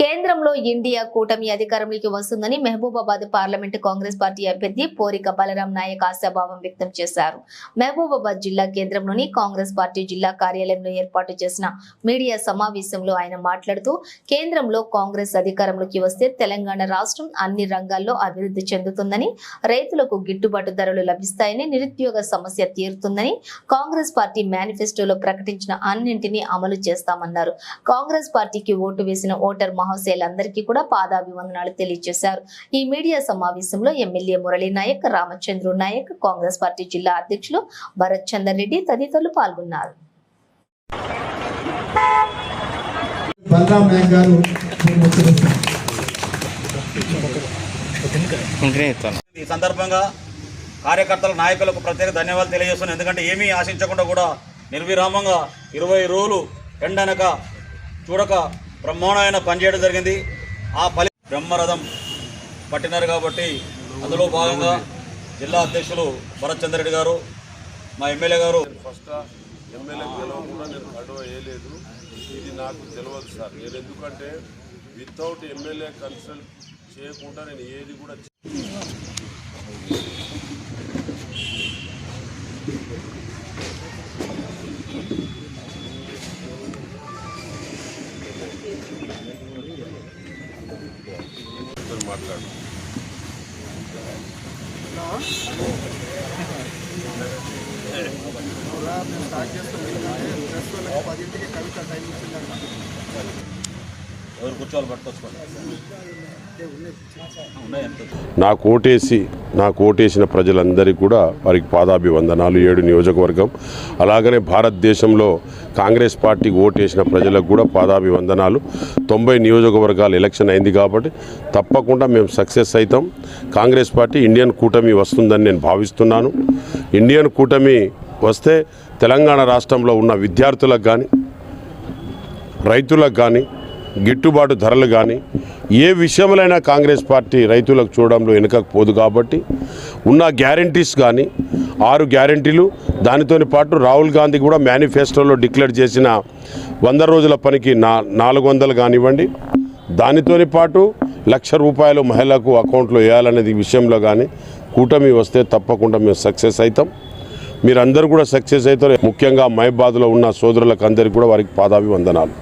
కేంద్రంలో ఇండియా కూటమి అధికారంలోకి వస్తుందని మహబూబాబాద్ పార్లమెంటు కాంగ్రెస్ పార్టీ అభ్యర్థి పోరిక బలరాం నాయక్ ఆశాభావం వ్యక్తం చేశారు. మహబూబాబాద్ జిల్లా కేంద్రంలోని కాంగ్రెస్ పార్టీ జిల్లా కార్యాలయంలో ఏర్పాటు చేసిన మీడియా సమావేశంలో ఆయన మాట్లాడుతూ కేంద్రంలో కాంగ్రెస్ అధికారంలోకి వస్తే తెలంగాణ రాష్ట్రం అన్ని రంగాల్లో అభివృద్ధి చెందుతుందని రైతులకు గిట్టుబాటు ధరలు లభిస్తాయని నిరుద్యోగ సమస్య తీరుతుందని కాంగ్రెస్ పార్టీ మేనిఫెస్టోలో ప్రకటించిన అన్నింటినీ అమలు చేస్తామన్నారు. కాంగ్రెస్ పార్టీకి ఓటు వేసిన ఓటర్ మహాశయులందరికీ కూడా పాదాభివందనాలు తెలియజేశారు. ఈ మీడియా సమావేశంలో ఎమ్మెల్యే మురళీ నాయక్ రామచంద్రు నాయక్ కాంగ్రెస్ పార్టీ జిల్లా అధ్యక్షులు భరత్ చందర్ రెడ్డి తదితరులు పాల్గొన్నారు. ఈ సందర్భంగా కార్యకర్తల నాయకులకు ప్రత్యేక ధన్యవాదాలు తెలియజేస్తున్నాను. ఎందుకంటే ఏమీ ఆశించకుండా కూడా నిర్విరామంగా ఇరవై రోజులు ఎండనక చూడక బ్రహ్మాండమైన పనిచేయడం జరిగింది. ఆ ఫలి బ్రహ్మరథం పట్టినారు కాబట్టి అందులో భాగంగా జిల్లా అధ్యక్షులు భరత్ చంద్రెడ్డి గారు మా ఎమ్మెల్యే గారు. ఫస్ట్ ఎమ్మెల్యే కూడా నేను గడవ వేయలేదు. ఇది నాకు తెలియదు సార్. నేను ఎందుకంటే వితౌట్ ఎమ్మెల్యే కన్సల్ట్ చేయకుండా నేను ఏది కూడా మాట్లాడు. ఎవరు కూర్చోవాలి పట్టుకొచ్చుకోండి. నాకు ఓటేసి నాకు ఓటేసిన ప్రజలందరికీ కూడా వారికి పాదాభివందనాలు. ఏడు నియోజకవర్గం. అలాగనే భారతదేశంలో కాంగ్రెస్ పార్టీకి ఓటేసిన ప్రజలకు కూడా పాదాభివందనాలు. తొంభై నియోజకవర్గాలు ఎలక్షన్ అయింది కాబట్టి తప్పకుండా మేము సక్సెస్ అవుతాం. కాంగ్రెస్ పార్టీ ఇండియన్ కూటమి వస్తుందని నేను భావిస్తున్నాను. ఇండియన్ కూటమి వస్తే తెలంగాణ రాష్ట్రంలో ఉన్న విద్యార్థులకు కానీ రైతులకు కానీ గిట్టుబాటు ధరలు కానీ ఏ విషయంలోనైనా కాంగ్రెస్ పార్టీ రైతులకు చూడడంలో వెనుకకపోదు కాబట్టి ఉన్న గ్యారంటీస్ కానీ ఆరు గ్యారంటీలు దానితోని పాటు రాహుల్ గాంధీ కూడా మేనిఫెస్టోలో డిక్లేర్ చేసిన వంద రోజుల పనికి నా నాలుగు వందలు కానివ్వండి దానితోని పాటు లక్ష రూపాయలు మహిళలకు అకౌంట్లో వేయాలనేది విషయంలో కానీ కూటమి వస్తే తప్పకుండా మేము సక్సెస్ అవుతాం మీరందరూ కూడా సక్సెస్ అవుతారు ముఖ్యంగా మైబాద్లో ఉన్న సోదరులకు అందరికీ కూడా వారికి పాదాభివందనాలు.